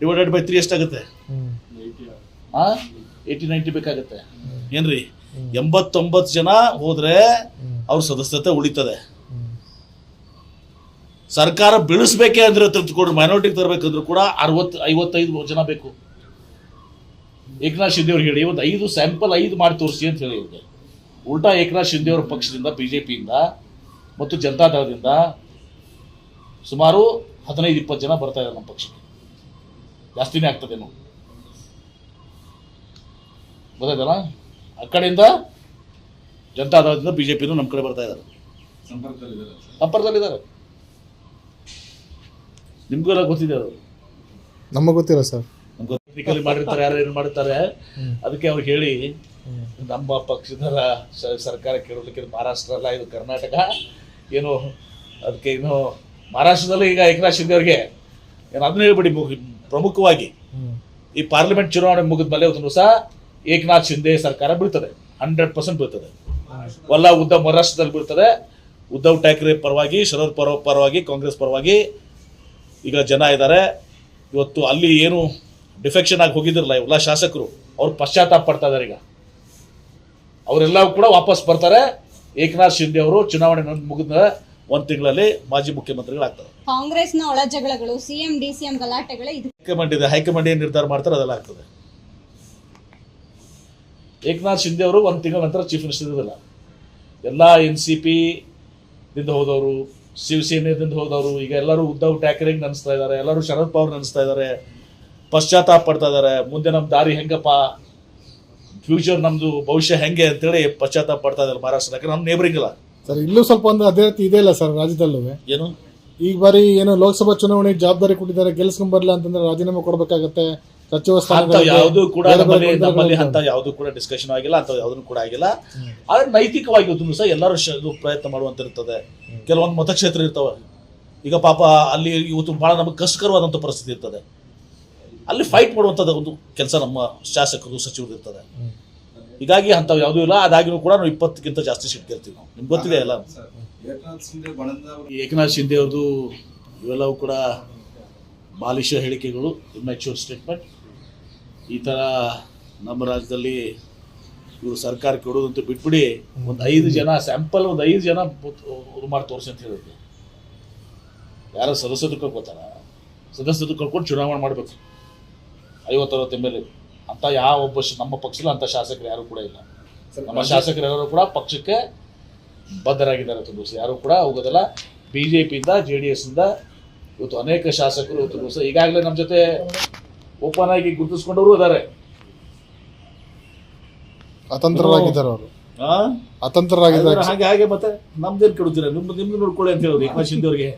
Divided by three ಎಷ್ಟಾಗುತ್ತೆ? Eighty ninety ಬೇಕಾಗುತ್ತೆ. ಏನ್ರಿ? ಎಂಬತ್ತೊಂಬತ್ತು ಜನ ಹೋದ್ರೆ ಅವ್ರ ಸದಸ್ಯತೆ ಉಳಿತದೆ. ಸರ್ಕಾರ ಬೆಳೆಸ್ಬೇಕೆ ಅಂದ್ರೆ ತೆಗೆದುಕೊಂಡು ಮೈನಾರಿಟಿಗೆ ತರಬೇಕಂದ್ರೂ ಕೂಡ ಅರವತ್ತು ಐವತ್ತೈದು ಜನ ಬೇಕು. ಏಕನಾಥ್ ಶಿಂದೆ ಅವ್ರಿಗೆ ಹೇಳಿ ಒಂದು ಐದು ಸ್ಯಾಂಪಲ್ ಐದು ಮಾಡಿ ತೋರಿಸಿ ಅಂತ ಹೇಳಿ ಇವ್ರಿಗೆ. ಉಲ್ಟಾ ಏಕನಾಥ್ ಶಿಂದೆ ಅವ್ರ ಪಕ್ಷದಿಂದ ಬಿ ಜೆ ಪಿಯಿಂದ ಮತ್ತು ಜನತಾದಳದಿಂದ ಸುಮಾರು ಹದಿನೈದು ಇಪ್ಪತ್ತು ಜನ ಬರ್ತಾ ಇದ್ದಾರೆ ನಮ್ಮ ಪಕ್ಷಕ್ಕೆ. ಜಾಸ್ತಿನೇ ಆಗ್ತದೇನೋ ಗೊತ್ತಾಯ್ತಲ್ಲ? ಆ ಕಡೆಯಿಂದ ಜನತಾದಳದಿಂದ ಬಿ ಜೆ ಪಿನೂ ನಮ್ಮ ಕಡೆ ಬರ್ತಾ ಇದ್ದಾರೆ. ಸಂಪರ್ಕದಲ್ಲಿದ್ದಾರೆ. ನಿಮ್ಗೂ ಎಲ್ಲ ಗೊತ್ತಿದೆ ಅದು. ನಮಗೆ ಗೊತ್ತಿಲ್ಲ ಸರ್. ಗೊತ್ತಿಕಲ್ಲಿ ಟೆಕ್ನಿಕಲಿ ಮಾಡಿರ್ತಾರೆ ಯಾರು ಏನು ಮಾಡಿರ್ತಾರೆ ಅದಕ್ಕೆ ಅವ್ರು ಹೇಳಿ ನಮ್ಮ ಪಕ್ಷದ ಸರ್ಕಾರ ಕೇಳಲಿಕ್ಕೆ ಮಹಾರಾಷ್ಟ್ರ ಅಲ್ಲ ಇದು ಕರ್ನಾಟಕ. ಏನು ಅದಕ್ಕೆ ಇನ್ನು ಮಹಾರಾಷ್ಟ್ರದಲ್ಲಿ ಈಗ ಏಕನಾಥ್ ಶಿಂದೆ ಅವ್ರಿಗೆ ಏನು ಅದನ್ನ ಹೇಳ್ಬಿಡಿ ಪ್ರಮುಖವಾಗಿ. ಈ ಪಾರ್ಲಿಮೆಂಟ್ ಚುನಾವಣೆ ಮುಗಿದ ಮೇಲೆ ಒಂದು ದಿವಸ ಏಕನಾಥ್ ಶಿಂದೆ ಸರ್ಕಾರ ಬೀಳ್ತದೆ ಹಂಡ್ರೆಡ್ ಪರ್ಸೆಂಟ್ ಬೀಳ್ತದೆ. ಒಲ್ಲ ಉದ್ದವ್ ಮಹಾರಾಷ್ಟ್ರದಲ್ಲಿ ಬೀಳ್ತದೆ. ಉದ್ಧವ್ ಠಾಕ್ರೆ ಪರವಾಗಿ ಶರದ್ ಪರ ಪರವಾಗಿ ಕಾಂಗ್ರೆಸ್ ಪರವಾಗಿ ಈಗ ಜನ ಇದ್ದಾರೆ. ಇವತ್ತು ಅಲ್ಲಿ ಏನು ಡಿಫೆಕ್ಷನ್ ಆಗಿ ಹೋಗಿದ್ರಲ್ಲ ಎಲ್ಲ ಶಾಸಕರು ಅವ್ರು ಪಶ್ಚಾತ್ತಾಪ ಪಡ್ತಾ ಇದ್ದಾರೆ ಈಗ. ಅವರೆಲ್ಲ ಕೂಡ ವಾಪಸ್ ಬರ್ತಾರೆ. ಏಕನಾಥ್ ಶಿಂದೆ ಅವರು ಚುನಾವಣೆ ಮುಗಿದ ಒಂದು ತಿಂಗಳಲ್ಲಿ ಮಾಜಿ ಮುಖ್ಯಮಂತ್ರಿಗಳಾಗ್ತಾರೆ. ಕಾಂಗ್ರೆಸ್ನ ಒಳ ಜಗಳಗಳು ಸಿಎಂ ಡಿಸಿಎಂ ಗಲಾಟೆಗಳೇ ಇದು. ಹೈಕಮಾಂಡ್ ಇದೆ ಹೈಕಮಾಂಡ್ ಏನು ನಿರ್ಧಾರ ಮಾಡ್ತಾರೆ ಅದೆಲ್ಲ ಆಗ್ತದೆ. ಏಕನಾಥ್ ಶಿಂದೆ ಅವರು ಒಂದು ತಿಂಗಳ ನಂತರ ಚೀಫ್ ಮಿನಿಸ್ಟರ್ ಇರೋದಿಲ್ಲ ಎಲ್ಲ ಎನ್ ಸಿ ಪಿ ದಿಂದ ಹೋದವರು ಶಿವಸೇನೆದಿಂದ ಹೋದವರು ಈಗ ಎಲ್ಲರೂ ಉದ್ಧವ್ ಠಾಕ್ರೆಗೆ ನೆನೆಸ್ತಾ ಇದ್ದಾರೆ ಎಲ್ಲರೂ ಶರದ್ ಪವಾರ್ ನೆನೆಸ್ತಾ ಇದ್ದಾರೆ ಪಶ್ಚಾತ್ತಾಪ ಪಡ್ತಾ ಇದ್ದಾರೆ ಮುಂದೆ ನಮ್ಮ ದಾರಿ ಹೆಂಗಪ್ಪ ಫ್ಯೂಚರ್ ನಮ್ಮದು ಭವಿಷ್ಯ ಹೆಂಗೆ ಅಂತೇಳಿ ಪಶ್ಚಾತ್ತಾಪ ಪಡ್ತಾ ಇದ್ದಾರೆ ಮಹಾರಾಷ್ಟ್ರ ಯಾಕಂದ್ರೆ ನಮ್ಮ ನೇಬರಿಂಗ್ ಅಲ್ಲ ಸರ್ ಇಲ್ಲೂ ಸ್ವಲ್ಪ ಒಂದು ಅದೇ ರೀತಿ ಇದೆ ಇಲ್ಲ ಸರ್ ರಾಜ್ಯದಲ್ಲೂ. ಏನು? ಈಗ ಬಾರಿ ಏನು ಲೋಕಸಭಾ ಚುನಾವಣೆ ಜವಾಬ್ದಾರಿ ಕೊಟ್ಟಿದ್ದಾರೆ ಗೆಲ್ಸ್ಕೊಂಡ್ ಬರಲ್ಲ ಅಂತಂದ್ರೆ ರಾಜೀನಾಮೆ ಕೊಡ್ಬೇಕಾಗತ್ತೆ ಸಚಿವ ಸ್ಥಾನ ಯಾವುದು ಕೂಡ ಬೇರೆ ಬೇರೆ ನಮ್ಮಲ್ಲಿ ನಮ್ಮಲ್ಲಿ ಅಂತ ಯಾವುದು ಕೂಡ ಡಿಸ್ಕಷನ್ ಆಗಿಲ್ಲ ಅಂತ ಯಾವ್ದು ಕೂಡ ಆಗಿಲ್ಲ. ಆದ್ರೆ ನೈತಿಕವಾಗಿ ಇವತ್ತು ಸಹ ಎಲ್ಲರೂ ಪ್ರಯತ್ನ ಮಾಡುವಂತ ಇರ್ತದೆ ಕೆಲವೊಂದು ಮತಕ್ಷೇತ್ರ ಇರ್ತವೆ. ಈಗ ಪಾಪ ಅಲ್ಲಿ ಇವತ್ತು ಬಹಳ ನಮಗೆ ಕಷ್ಟಕರವಾದಂತ ಪರಿಸ್ಥಿತಿ ಇರ್ತದೆ. ಅಲ್ಲಿ ಫೈಟ್ ಮಾಡುವಂತದ ಒಂದು ಕೆಲಸ ನಮ್ಮ ಶಾಸಕರು ಸಚಿವರು ಇರ್ತದೆ. ಹೀಗಾಗಿ ಅಂಥವು ಯಾವುದೂ ಇಲ್ಲ. ಅದಾಗಿನೂ ಕೂಡ ನಾವು ಇಪ್ಪತ್ತಕ್ಕಿಂತ ಜಾಸ್ತಿ ಸೀಟ್ ಗೆಲ್ತೀವಿ ನಾವು. ನಿಮ್ಗೆ ಗೊತ್ತಿದೆ ಎಲ್ಲ ಏಕನಾಥ್ ಶಿಂದೆ ಅವ್ರದ್ದು ಇವೆಲ್ಲವೂ ಕೂಡ ಬಾಲಿಶ ಹೇಳಿಕೆಗಳು ಇಮ್ಯಾಚೂರ್ ಸ್ಟೇಟ್ಮೆಂಟ್ ಈ ಥರ ನಮ್ಮ ರಾಜ್ಯದಲ್ಲಿ ಇವರು ಸರ್ಕಾರಕ್ಕೆ ಕೊಡೋದಂತೂ ಬಿಟ್ಬಿಡಿ, ಒಂದು ಐದು ಜನ ಸ್ಯಾಂಪಲ್ ಒಂದು ಐದು ಜನ ಇದು ಮಾಡಿ ತೋರಿಸಿ ಅಂತ ಹೇಳಿದ್ರು. ಯಾರ ಸದಸ್ಯರು ಕಳ್ಕೊತಾರ? ಸದಸ್ಯರು ಕಳ್ಕೊಂಡು ಚುನಾವಣೆ ಮಾಡಬೇಕು. ಐವತ್ತರವತ್ತು ಎಂ ಎಲ್ ಎ ಅಂತ ಯಾವ ಒಬ್ಬ ನಮ್ಮ ಪಕ್ಷದಲ್ಲಿ ಅಂತ ಶಾಸಕರು ಯಾರು ಕೂಡ ಇಲ್ಲ. ನಮ್ಮ ಶಾಸಕರು ಎಲ್ಲರೂ ಕೂಡ ಪಕ್ಷಕ್ಕೆ ಬದ್ಧರಾಗಿದ್ದಾರೆ ಅಂತ ದಿವಸ ಯಾರು ಕೂಡ ಹೋಗೋದಿಲ್ಲ. ಬಿ ಜೆ ಪಿಯಿಂದ ಜೆ ಡಿ ಎಸ್ಸಿಂದ ಇವತ್ತು ಅನೇಕ ಶಾಸಕರು ಇವತ್ತು ದಿವಸ ಈಗಾಗಲೇ ನಮ್ಮ ಜೊತೆ ಓಪನ್ ಆಗಿ ಗುರುತಿಸ್ಕೊಂಡವರು ಇದ್ದಾರೆ. ಅತಂತ್ರರಾಗಿದ್ದಾರೆ ಅವರು. ಆ? ಅತಂತ್ರರಾಗಿದ್ದಾರೆ. ಹಾಗೆ ಹಾಗೆ ಮತ್ತೆ ನಮ್ದೇನು ಕೆಡುತ್ತೀರ ನಿಮ್ದು ನಿಮ್ದು ನೋಡ್ಕೊಳ್ಳಿ ಅಂತ ಹೇಳೋದು ಏಕನಾಥ್ ಶಿಂದೆ ಅವ್ರಿಗೆ.